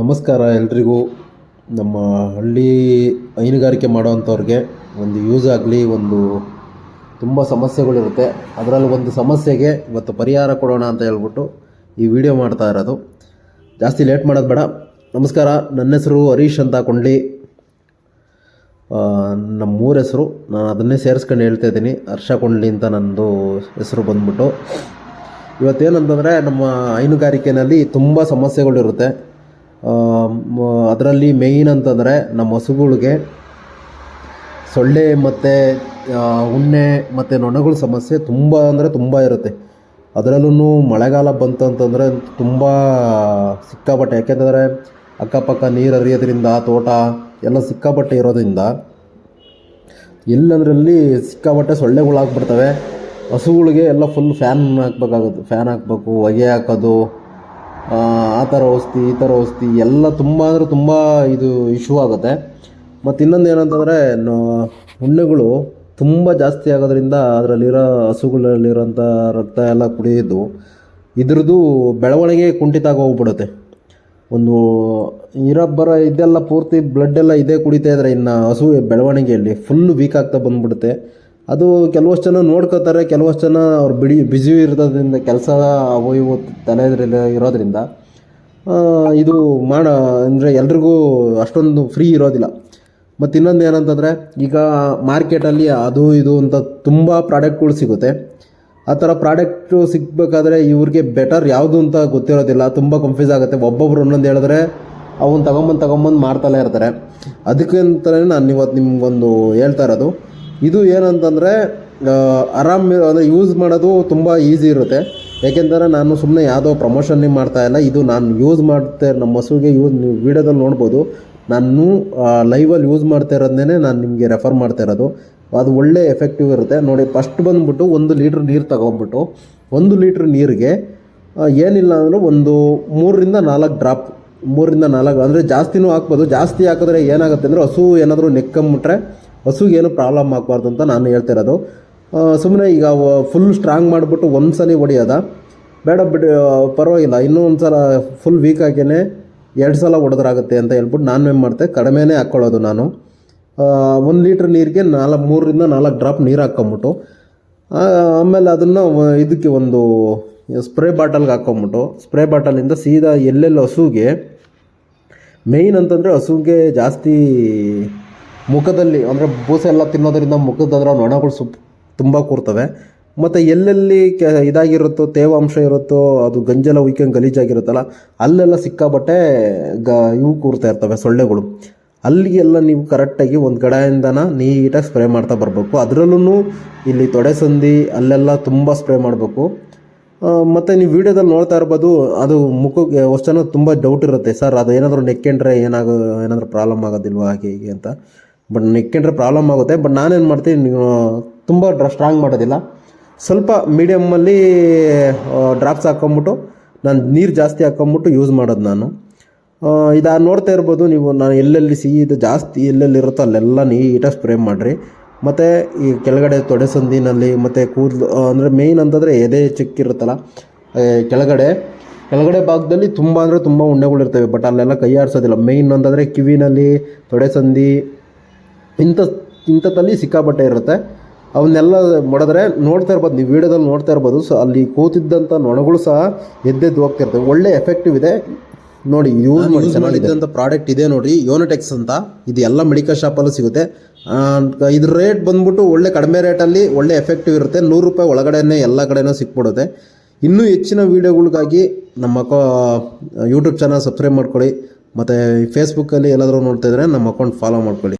ನಮಸ್ಕಾರ ಎಲ್ರಿಗೂ. ನಮ್ಮ ಹಳ್ಳಿ ಹೈನುಗಾರಿಕೆ ಮಾಡೋವಂಥವ್ರಿಗೆ ಒಂದು ಯೂಸ್ ಆಗಲಿ, ಒಂದು ತುಂಬ ಸಮಸ್ಯೆಗಳಿರುತ್ತೆ. ಅದರಲ್ಲಿ ಒಂದು ಸಮಸ್ಯೆಗೆ ಇವತ್ತು ಪರಿಹಾರ ಕೊಡೋಣ ಅಂತ ಹೇಳ್ಬಿಟ್ಟು ಈ ವಿಡಿಯೋ ಮಾಡ್ತಾ ಇರೋದು. ಜಾಸ್ತಿ ಲೇಟ್ ಮಾಡೋದು ಬೇಡ. ನಮಸ್ಕಾರ, ನನ್ನ ಹೆಸರು ಹರೀಶ್ ಅಂತ ಕೊಂಡ್ಲಿ. ನಮ್ಮೂರ ಹೆಸರು. ನಾನು ಅದನ್ನೇ ಸೇರಿಸ್ಕೊಂಡು ಹೇಳ್ತಾ ಇದ್ದೀನಿ. ಹರ್ಷ ಕೊಂಡ್ಲಿ ಅಂತ ನನ್ನದು ಹೆಸರು ಬಂದ್ಬಿಟ್ಟು. ಇವತ್ತೇನಂತಂದರೆ ನಮ್ಮ ಹೈನುಗಾರಿಕೆಯಲ್ಲಿ ತುಂಬ ಸಮಸ್ಯೆಗಳಿರುತ್ತೆ. ಅದರಲ್ಲಿ ಮೇಯ್ನ್ ಅಂತಂದರೆ ನಮ್ಮ ಹಸುಗಳಿಗೆ ಸೊಳ್ಳೆ ಮತ್ತು ಉಣ್ಣೆ ಮತ್ತು ನೊಣಗಳ ಸಮಸ್ಯೆ ತುಂಬ ಅಂದರೆ ತುಂಬ ಇರುತ್ತೆ. ಅದರಲ್ಲೂ ಮಳೆಗಾಲ ಬಂತು ಅಂತಂದರೆ ತುಂಬ ಸಿಕ್ಕಾಪಟ್ಟೆ, ಯಾಕೆಂತಂದರೆ ಅಕ್ಕಪಕ್ಕ ನೀರು ಹರಿಯೋದ್ರಿಂದ, ತೋಟ ಎಲ್ಲ ಸಿಕ್ಕಾಪಟ್ಟೆ ಇರೋದ್ರಿಂದ ಎಲ್ಲದರಲ್ಲಿ ಸಿಕ್ಕಾಪಟ್ಟೆ ಸೊಳ್ಳೆಗಳಾಗ್ಬಿಡ್ತವೆ. ಹಸುಗಳಿಗೆ ಎಲ್ಲ ಫುಲ್ ಫ್ಯಾನ್ ಹಾಕ್ಬೇಕಾಗುತ್ತೆ ಫ್ಯಾನ್ ಹಾಕ್ಬೇಕು, ಹೊಗೆ ಹಾಕೋದು ಆ ಥರ ಔಷಧಿ, ಈ ಥರ ಔಷಧಿ, ಎಲ್ಲ ತುಂಬ ಅಂದರೆ ತುಂಬ ಇದು ಇಶ್ಯೂ ಆಗುತ್ತೆ. ಮತ್ತು ಇನ್ನೊಂದು ಏನಂತಂದರೆ ಹುಣ್ಣುಗಳು ತುಂಬ ಜಾಸ್ತಿ ಆಗೋದ್ರಿಂದ ಅದರಲ್ಲಿರೋ ಹಸುಗಳಲ್ಲಿರೋಂಥ ರಕ್ತ ಎಲ್ಲ ಕುಡಿಯೋದು ಇದ್ರದ್ದು ಬೆಳವಣಿಗೆ ಕುಂಠಿತ ಆಗಿ ಹೋಗ್ಬಿಡುತ್ತೆ. ಒಂದು ಇರೋ ಬರ ಇದೆಲ್ಲ ಪೂರ್ತಿ ಬ್ಲಡ್ ಎಲ್ಲ ಇದೇ ಕುಡಿತಾ ಇದ್ರೆ ಇನ್ನು ಹಸು ಬೆಳವಣಿಗೆಯಲ್ಲಿ ಫುಲ್ ವೀಕ್ ಆಗ್ತಾ ಬಂದ್ಬಿಡುತ್ತೆ. ಅದು ಕೆಲವಷ್ಟು ಜನ ನೋಡ್ಕೋತಾರೆ, ಕೆಲವಷ್ಟು ಜನ ಅವ್ರು ಬಿಡಿ ಬ್ಯುಸಿ ಇರೋದ್ರಿಂದ ಕೆಲಸ ಅವು ಇವು ತಲೆ ಇರೋದರಿಂದ ಇದು ಮಾಡ, ಅಂದರೆ ಎಲ್ರಿಗೂ ಅಷ್ಟೊಂದು ಫ್ರೀ ಇರೋದಿಲ್ಲ. ಮತ್ತು ಇನ್ನೊಂದು ಏನಂತಂದರೆ, ಈಗ ಮಾರ್ಕೆಟಲ್ಲಿ ಅದು ಇದು ಅಂತ ತುಂಬ ಪ್ರಾಡಕ್ಟ್ಗಳು ಸಿಗುತ್ತೆ. ಆ ಥರ ಪ್ರಾಡಕ್ಟು ಸಿಗಬೇಕಾದ್ರೆ ಇವ್ರಿಗೆ ಬೆಟರ್ ಯಾವುದು ಅಂತ ಗೊತ್ತಿರೋದಿಲ್ಲ. ತುಂಬ ಕನ್ಫ್ಯೂಸ್ ಆಗುತ್ತೆ. ಒಬ್ಬೊಬ್ರು ಒಂದೊಂದು ಹೇಳಿದ್ರೆ ಅವನ್ನ ತಗೊಂಬಂದು ತಗೊಂಬಂದು ಮಾಡ್ತಲೇ ಇರ್ತಾರೆ. ಅದಕ್ಕೆ ನಾನು ಇವತ್ತು ನಿಮ್ಗೊಂದು ಹೇಳ್ತಾ ಇರೋದು. ಇದು ಏನಂತಂದರೆ ಆರಾಮ್ ಅಂದರೆ ಯೂಸ್ ಮಾಡೋದು ತುಂಬ ಈಸಿ ಇರುತ್ತೆ. ಏಕೆಂದರೆ ನಾನು ಸುಮ್ಮನೆ ಯಾವುದೋ ಮಾಡ್ತಾ ಇಲ್ಲ. ಇದು ನಾನು ಯೂಸ್ ಮಾಡ್ತೇ ನಮ್ಮ ಹಸುವಿಗೆ ಯೂಸ್ ನೀವು ವೀಡಿಯೋದಲ್ಲಿ ನೋಡ್ಬೋದು. ನಾನು ಲೈವಲ್ಲಿ ಯೂಸ್ ಮಾಡ್ತಾ ಇರೋದನ್ನೇ ನಾನು ನಿಮಗೆ ರೆಫರ್ ಮಾಡ್ತಾ ಇರೋದು. ಅದು ಒಳ್ಳೆ ಎಫೆಕ್ಟಿವ್ ಇರುತ್ತೆ. ನೋಡಿ ಫಸ್ಟ್ ಬಂದುಬಿಟ್ಟು ಒಂದು ಲೀಟ್ರ್ ನೀರು ತಗೊಂಬಿಟ್ಟು ಒಂದು ಲೀಟ್ರ್ ನೀರಿಗೆ ಏನಿಲ್ಲ ಅಂದರೂ ಒಂದು ಮೂರರಿಂದ ನಾಲ್ಕು ಡ್ರಾಪ್ ಮೂರರಿಂದ ನಾಲ್ಕು, ಅಂದರೆ ಜಾಸ್ತಿನೂ ಹಾಕ್ಬೋದು. ಜಾಸ್ತಿ ಹಾಕಿದ್ರೆ ಏನಾಗುತ್ತೆ ಅಂದರೆ ಹಸು ಏನಾದರೂ ನೆಕ್ಕಂಬಿಟ್ರೆ ಹಸುಗೆ ಏನು ಪ್ರಾಬ್ಲಮ್ ಆಗಬಾರ್ದು ಅಂತ ನಾನು ಹೇಳ್ತಿರೋದು ಸುಮ್ಮನೆ ಈಗ ಫುಲ್ ಸ್ಟ್ರಾಂಗ್ ಮಾಡಿಬಿಟ್ಟು ಒಂದು ಸಲ ಹೊಡಿಯೋದ? ಬೇಡ ಬಿಡಿ ಪರವಾಗಿಲ್ಲ. ಇನ್ನೂ ಒಂದು ಸಲ ಫುಲ್ ವೀಕ್ ಆಗೇನೆ ಎರಡು ಸಲ ಹೊಡೆದ್ರಾಗುತ್ತೆ ಅಂತ ಹೇಳ್ಬಿಟ್ಟು ನಾನು ಏನು ಮಾಡ್ತೆ. ಕಡಿಮೆನೇ ಹಾಕ್ಕೊಳ್ಳೋದು ನಾನು. ಒಂದು ಲೀಟ್ರ್ ನೀರಿಗೆ ನಾಲ್ಕು, ಮೂರರಿಂದ ನಾಲ್ಕು ಡ್ರಾಪ್ ನೀರು ಹಾಕ್ಕೊಂಬಿಟ್ಟು ಆಮೇಲೆ ಅದನ್ನು ಇದಕ್ಕೆ ಒಂದು ಸ್ಪ್ರೇ ಬಾಟಲ್ಗೆ ಹಾಕ್ಕೊಂಬಿಟ್ಟು ಸ್ಪ್ರೇ ಬಾಟಲಿಂದ ಸೀದಾ ಎಲ್ಲೆಲ್ಲಿ ಹಸುಗೆ ಮೇಯ್ನ್ ಅಂತಂದರೆ ಹಸುಗೆ ಜಾಸ್ತಿ ಮುಖದಲ್ಲಿ, ಅಂದರೆ ಬೂಸೆ ಎಲ್ಲ ತಿನ್ನೋದರಿಂದ ಮುಖದ ನೊಣಗಳು ಸುಪ್ ತುಂಬ ಕೂರ್ತವೆ. ಮತ್ತು ಎಲ್ಲೆಲ್ಲಿ ಕೆ, ಇದಾಗಿರುತ್ತೋ ತೇವಾಂಶ ಇರುತ್ತೋ, ಅದು ಗಂಜಲ ಉಯ್ಕೊಂಡು ಗಲೀಜಾಗಿರುತ್ತಲ್ಲ, ಅಲ್ಲೆಲ್ಲ ಸಿಕ್ಕಾಬಟ್ಟೆ ಗ, ಇವು ಕೂರ್ತಾ ಇರ್ತವೆ, ಸೊಳ್ಳೆಗಳು. ಅಲ್ಲಿಗೆಲ್ಲ ನೀವು ಕರೆಕ್ಟಾಗಿ ಒಂದು ಕಡೆಯಿಂದನ ನೀಟಾಗಿ ಸ್ಪ್ರೇ ಮಾಡ್ತಾ ಬರಬೇಕು. ಅದರಲ್ಲೂ ಇಲ್ಲಿ ತೊಡೆಸಂದಿ ಅಲ್ಲೆಲ್ಲ ತುಂಬ ಸ್ಪ್ರೇ ಮಾಡಬೇಕು. ಮತ್ತು ನೀವು ವೀಡಿಯೋದಲ್ಲಿ ನೋಡ್ತಾ ಇರ್ಬೋದು, ಅದು ಮುಖಕ್ಕೆ ಅಷ್ಟು ಜನ ತುಂಬ ಡೌಟ್ ಇರುತ್ತೆ. ಸರ್ ಅದು ಏನಾದರೂ ನೆಕ್ಕೆಂಡ್ರೆ ಏನಾಗೋ, ಏನಾದರೂ ಪ್ರಾಬ್ಲಮ್ ಆಗೋದಿಲ್ವಾ, ಹಾಗೆ, ಹೀಗೆ ಅಂತ. ಬಟ್ ನೆಕ್ಕೆಂಡ್ರೆ ಪ್ರಾಬ್ಲಮ್ ಆಗುತ್ತೆ. ಬಟ್ ನಾನೇನು ಮಾಡ್ತೀನಿ ನೀವು ತುಂಬ ಡ್ರಾ ಸ್ಟ್ರಾಂಗ್ ಮಾಡೋದಿಲ್ಲ. ಸ್ವಲ್ಪ ಮೀಡಿಯಮ್ಮಲ್ಲಿ ಡ್ರಾಪ್ಸ್ ಹಾಕ್ಕೊಂಬಿಟ್ಟು ನಾನು ನೀರು ಜಾಸ್ತಿ ಹಾಕ್ಕೊಂಬಿಟ್ಟು ಯೂಸ್ ಮಾಡೋದು ನಾನು. ಇದು ನೋಡ್ತಾ ಇರ್ಬೋದು ನೀವು, ನಾನು ಎಲ್ಲೆಲ್ಲಿ ಸಿಹಿ ಇದು ಜಾಸ್ತಿ ಎಲ್ಲೆಲ್ಲಿ ಇರುತ್ತೋ ಅಲ್ಲೆಲ್ಲ ನೀಟಾಗಿ ಸ್ಪ್ರೇ ಮಾಡಿರಿ. ಮತ್ತು ಈ ಕೆಳಗಡೆ ತೊಡೆ ಸಂದಿನಲ್ಲಿ, ಮತ್ತು ಕೂದಲು ಅಂದರೆ ಮೇಯ್ನ್ ಅಂತಂದರೆ ಎದೆ ಚಿಕ್ಕಿರುತ್ತಲ್ಲ ಕೆಳಗಡೆ. ಕೆಳಗಡೆ ಭಾಗದಲ್ಲಿ ತುಂಬ ಅಂದರೆ ತುಂಬ ಉಣ್ಣೆಗಳಿರ್ತವೆ, ಬಟ್ ಅಲ್ಲೆಲ್ಲ ಕೈ ಆಡಿಸೋದಿಲ್ಲ. ಮೇಯ್ನ್ ಅಂತಂದರೆ ಕಿವಿನಲ್ಲಿ ತೊಡೆ ಸಂದಿ ಇಂಥ ಇಂಥದ್ದಲ್ಲಿ ಸಿಕ್ಕಾಪಟ್ಟೆ ಇರುತ್ತೆ. ಅವನ್ನೆಲ್ಲ ಮಾಡಿದ್ರೆ ನೋಡ್ತಾ ಇರ್ಬೋದು ನೀವು ವೀಡಿಯೋದಲ್ಲಿ ನೋಡ್ತಾ ಇರ್ಬೋದು. ಸೊ ಅಲ್ಲಿ ಕೂತಿದ್ದಂಥ ನೊಣಗಳು ಸಹ ಎದ್ದೆದ್ದು ಹೋಗ್ತಿರ್ತವೆ ಒಳ್ಳೆ ಎಫೆಕ್ಟಿವ್ ಇದೆ. ನೋಡಿ ಯೂಸ್ ಮಾಡಿ ಚೆನ್ನಾಗಿದ್ದಂಥ ಪ್ರಾಡಕ್ಟ್ ಇದೆ ನೋಡಿ ಯೋನಟೆಕ್ಸ್ ಅಂತ. ಇದು ಎಲ್ಲ ಮೆಡಿಕಲ್ ಶಾಪಲ್ಲೂ ಸಿಗುತ್ತೆ. ಇದ್ರ ರೇಟ್ ಬಂದ್ಬಿಟ್ಟು ಒಳ್ಳೆ ಕಡಿಮೆ ರೇಟಲ್ಲಿ ಒಳ್ಳೆ ಎಫೆಕ್ಟಿವ್ ಇರುತ್ತೆ. ನೂರು ರೂಪಾಯಿ ಒಳಗಡೆನೇ ಎಲ್ಲ ಕಡೆನೂ ಸಿಕ್ಬಿಡುತ್ತೆ. ಇನ್ನೂ ಹೆಚ್ಚಿನ ವೀಡಿಯೋಗಳಿಗಾಗಿ ನಮ್ಮ ಅಕೌ ಯೂಟ್ಯೂಬ್ ಚಾನಲ್ ಸಬ್ಸ್ಕ್ರೈಬ್ ಮಾಡ್ಕೊಳ್ಳಿ. ಮತ್ತು ಫೇಸ್ಬುಕ್ಕಲ್ಲಿ ಎಲ್ಲಾದರೂ ನೋಡ್ತಾ ಇದ್ರೆ ನಮ್ಮ ಅಕೌಂಟ್ ಫಾಲೋ ಮಾಡ್ಕೊಳ್ಳಿ.